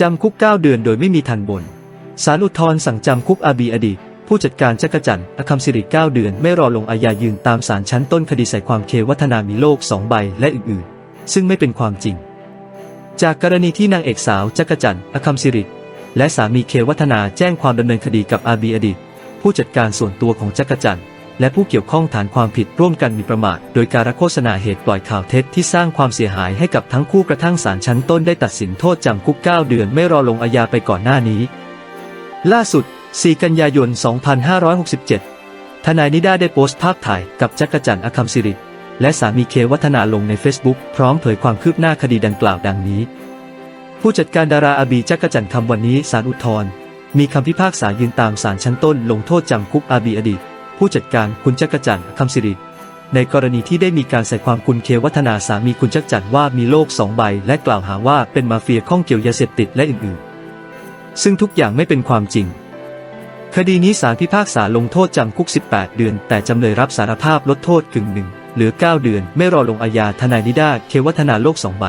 จำคุก 9 เดือนโดยไม่มีทันบนศาลอุทธรสั่งจำคุกอาบีอดีตผู้จัดการจักรจันทร์อคัมสิริ9เดือน ไม่รอลงอาญายืนตามศาลชั้นต้นคดีใส่ความเควัฒนามีโลก2ใบและอื่นๆ ซึ่งไม่เป็นความจริง จากกรณีที่นางเอกสาวจักรจันทร์อคัมสิริและสามีเควัฒนาแจ้งความดำเนินคดีกับอาบีอดีตผู้จัดการส่วนตัวของจักรจันทร์ และผู้เกี่ยวข้องฐานความผิดร่วมกันมีประมาท โดยการโฆษณาเหตุปล่อยข่าวเท็จที่สร้างความเสียหายให้กับทั้งคู่กระทั่งศาลชั้นต้นได้ตัดสินโทษจำคุก 9 เดือนไม่รอลงอาญาไปก่อนหน้านี้ ล่าสุด 4 กันยายน 2567 ทนายนิด้าได้โพสต์ภาพถ่ายกับจักรจันทร์อคัมสิริและสามีเควัฒนาลงใน Facebook พร้อมเผยความคืบหน้าคดีดังกล่าวดังนี้ ผู้จัดการดาราอาบีจักรจันทร์คำวันนี้ศาลอุทธรณ์มีคำพิพากษายืนตามศาลชั้นต้นลงโทษจำคุกอาบีอดีต ผู้จัดการคุณจักรจันทร์คำสิริในกรณีที่ได้มีการใส่ความคุณเควัฒนาสามีคุณจักรจันทร์ว่ามีโลกสองใบ และกล่าวหาว่าเป็นมาเฟียข้องเกี่ยวยาเสพติดและอื่นๆ ซึ่งทุกอย่างไม่เป็นความจริง คดีนี้ศาลพิพากษาลงโทษจำคุก 18 เดือน แต่จำเลยรับสารภาพลดโทษกึ่งหนึ่งเหลือ 9 เดือน ไม่รอลงอาญาทนายนิด้าเควัฒนาโลกสองใบ